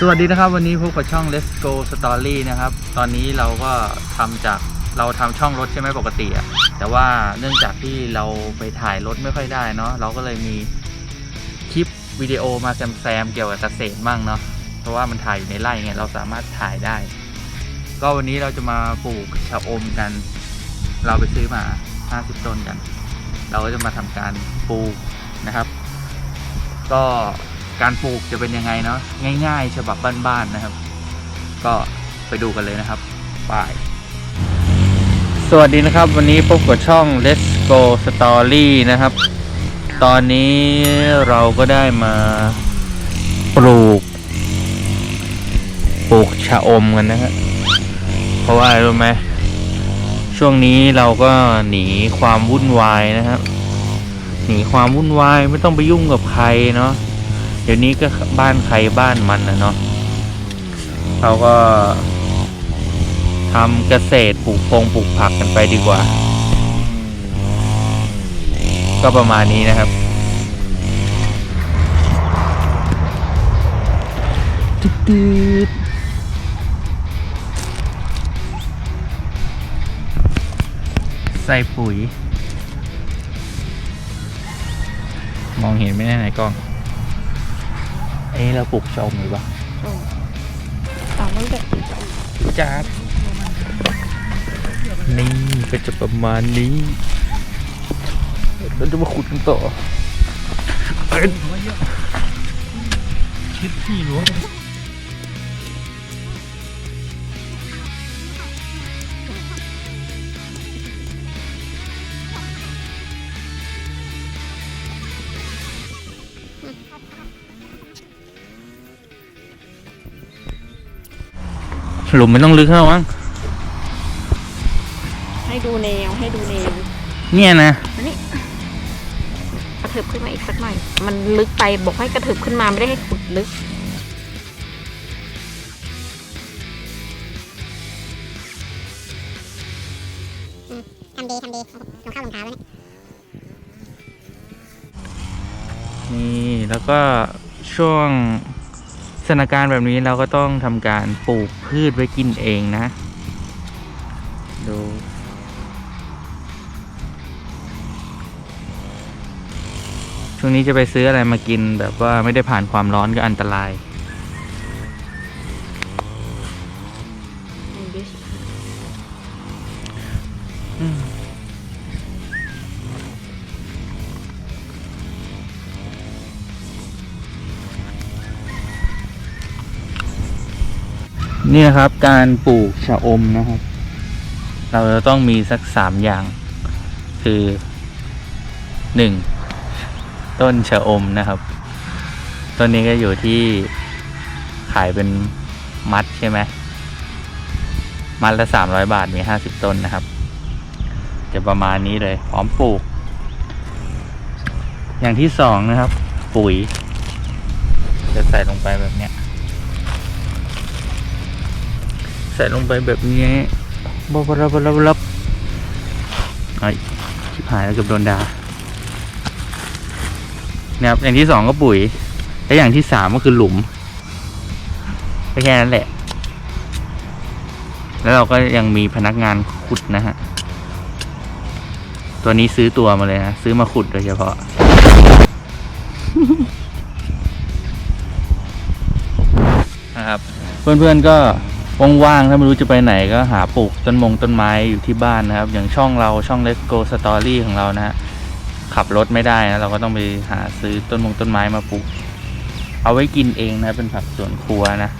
สวัสดีนะครับ วันนี้พบกับช่อง Let's Go Story นะครับ ตอนนี้เราก็ทำจากเราทำช่องรถใช่ไหมปกติอะแต่ว่าเนื่องจากที่เราไปถ่ายรถไม่ค่อยได้เนาะเราก็เลยมีคลิปวิดีโอมาแซมๆเกี่ยวกับเกษตรบ้างเนาะเพราะว่ามันถ่ายอยู่ในไร่ไงเราสามารถถ่ายได้ ก็วันนี้เราจะมาปลูกชะอมกัน เราไปซื้อมา 50 ต้นกัน เราก็จะมาทำการปลูกนะครับ ก็ การปลูกจะเป็นยังไงเนาะง่าย ๆ ฉบับบ้านๆนะครับ ก็ไปดูกันเลยนะครับบาย สวัสดีนะครับ วันนี้พบกับช่อง Let's Go Story นะครับ ตอนนี้เราก็ได้มาปลูก ปลูกชะอมกันนะฮะเพราะว่ารู้ไหมช่วงนี้เราก็หนีความวุ่นวายนะครับหนีความวุ่นวายไม่ต้องไปยุ่งกับใครเนาะ เดี๋ยวนี้ก็บ้านใครบ้านมันนะเนาะเราก็ทำเกษตรปลูกพงปลูกผักกันไปดีกว่า ก็ประมาณนี้นะครับตืดๆใส่ปุ๋ย มองเห็นไม่ได้ไหนกล้อง เอ้เราปลูกชมหรือเปล่าต่อมันจะจัดนี่ก็จะประมาณนี้เราจะมาขุดกันต่อเอ้ยคิดที่หลวง หลุมไม่ต้องลึกเท่ามั้งให้ดูแนวให้ดูแนวเนี่ยนะอันนี้กระเถิบขึ้นมาอีกสักหน่อย มันลึกไปบอกให้กระเถิบขึ้นมาไม่ได้ให้ขุดลึก ทำดีทำดีรองเข้ารองเท้าแล้วเนี่ยนี่แล้วก็ช่วง สถานการณ์แบบนี้เราก็ต้องทำการปลูกพืชไว้กินเองนะ ดูช่วงนี้จะไปซื้ออะไรมากินแบบว่าไม่ได้ผ่านความร้อนก็อันตราย นี่ครับการปลูกชะอมนะครับ เราจะต้องมีสักสามอย่าง คือหนึ่งต้นชะอมนะครับ ต้นนี้ก็อยู่ที่ขายเป็นมัดใช่ไหมมัดละสามร้อยบาทมีห้าสิบต้นนะครับ จะประมาณนี้เลยพร้อมปลูก อย่างที่สองนะครับ ปุ๋ย จะใส่ลงไปแบบเนี้ย ใส่ลงไปแบบนี้บลบลบลบลบไอ้ชิบหายแล้วเกือบโดนดาเนี่ยครับอย่างที่สองก็ปุ๋ย และอย่างที่สามก็คือหลุมก็แค่นั้นแหละ แล้วเราก็ยังมีพนักงานขุดนะฮะ ตัวนี้ซื้อตัวมาเลยนะ ซื้อมาขุดโดยเฉพาะ นะครับ เพื่อนๆก็ ว่างๆ ถ้าไม่รู้จะไปไหนก็หาปลูกต้นมงต้นไม้อยู่ที่บ้านนะครับ อย่างช่องเราช่อง Let's Go Story ของเรานะฮะขับรถไม่ได้นะเราก็ต้องไปหาซื้อต้นมงต้นไม้มาปลูก เอาไว้กินเองนะเป็นผักสวนครัวนะ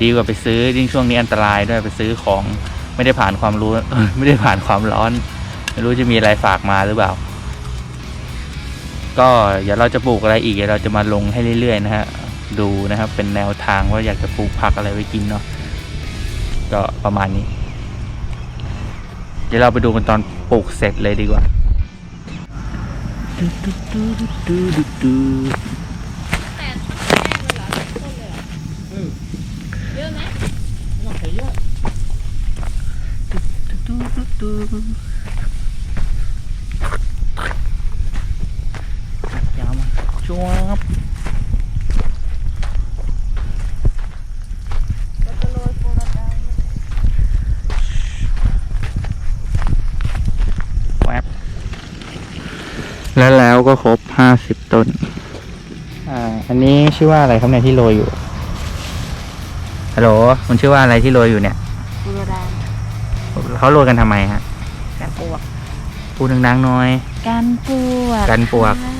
ดีกว่าไปซื้อยิ่งช่วงนี้อันตรายด้วยไปซื้อของไม่ได้ผ่านความรู้ไม่ได้ผ่านความร้อน ไม่รู้จะมีอะไรฝากมาหรือเปล่า ก็เดี๋ยวเราจะปลูกอะไรอีกเดี๋ยวเราจะมาลงให้เรื่อยๆนะฮะดูนะครับเป็นแนวทางว่าอยากจะปลูกผักอะไรไว้กินเนาะ ก็ประมาณนี้ เดี๋ยวเราไปดูกันตอนปลูกเสร็จเลยดีกว่าเยอะไหมาวมาจวบ ก็ครบห้าสิบต้น อ่า อันนี้ชื่อว่าอะไรครับเนี่ยที่โรยอยู่ ฮัลโหล มันชื่อว่าอะไรที่โรยอยู่เนี่ยบูรดาเขาโรยกันทำไมฮะ การปวก พูดดังๆหน่อย การปวกกันปวกค่ะ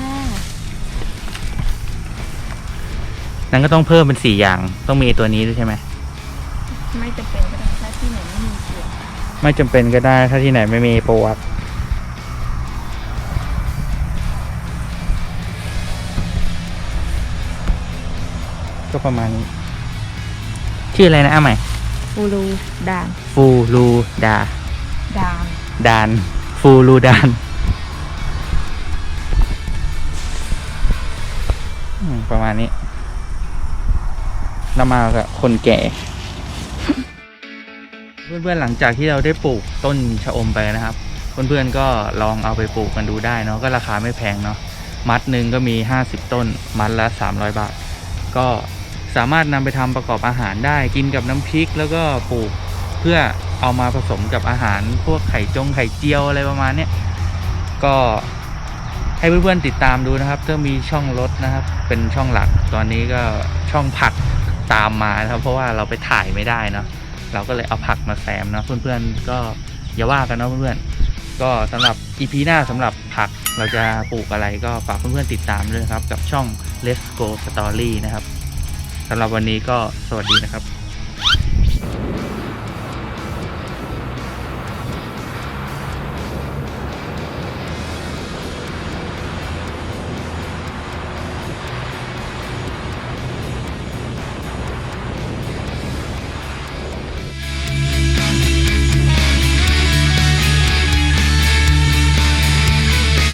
นั้นก็ต้องเพิ่มเป็นสี่อย่าง ต้องมีตัวนี้ด้วยใช่ไหม ไม่จำเป็นก็ได้ถ้าที่ไหนไม่มีปวกไม่จำเป็นก็ได้ถ้าที่ไหนไม่มีประวัติ ก็ประมาณนี้ ชื่ออะไรนะอ้าใหม่บูรูดานฟูลูดาดานดาน ฟูลูดานอืมประมาณนี้เรามากับคนแก่ เพื่อนๆหลังจากที่เราได้ปลูกต้นชะอมไปนะครับ เพื่อนๆก็ลองเอาไปปลูกกันดูได้เนาะก็ราคาไม่แพงเนาะมัดหนึ่งก็มี 50 ต้น มัดละ 300 บาท ก็ สามารถนำไปทำประกอบอาหารได้กินกับน้ำพริกแล้วก็ปลูกเพื่อเอามาผสมกับอาหาร พวกไข่จงไข่เจียวอะไรประมาณเนี้ยก็ให้เพื่อนๆติดตามดูนะครับก็มีช่องรถนะครับ เป็นช่องหลักตอนนี้ก็ช่องผักตามมานะครับ เพราะว่าเราไปถ่ายไม่ได้เนาะเราก็เลยเอาผักมาแซมนะเพื่อนๆก็อย่าว่ากันเนาะเพื่อนๆก็สำหรับ EP หน้าสำหรับผักเราจะปลูกอะไรก็ฝากเพื่อนๆติดตามด้วยครับ กับช่อง Let's Go Story นะครับ สำหรับวันนี้ก็สวัสดีนะครับ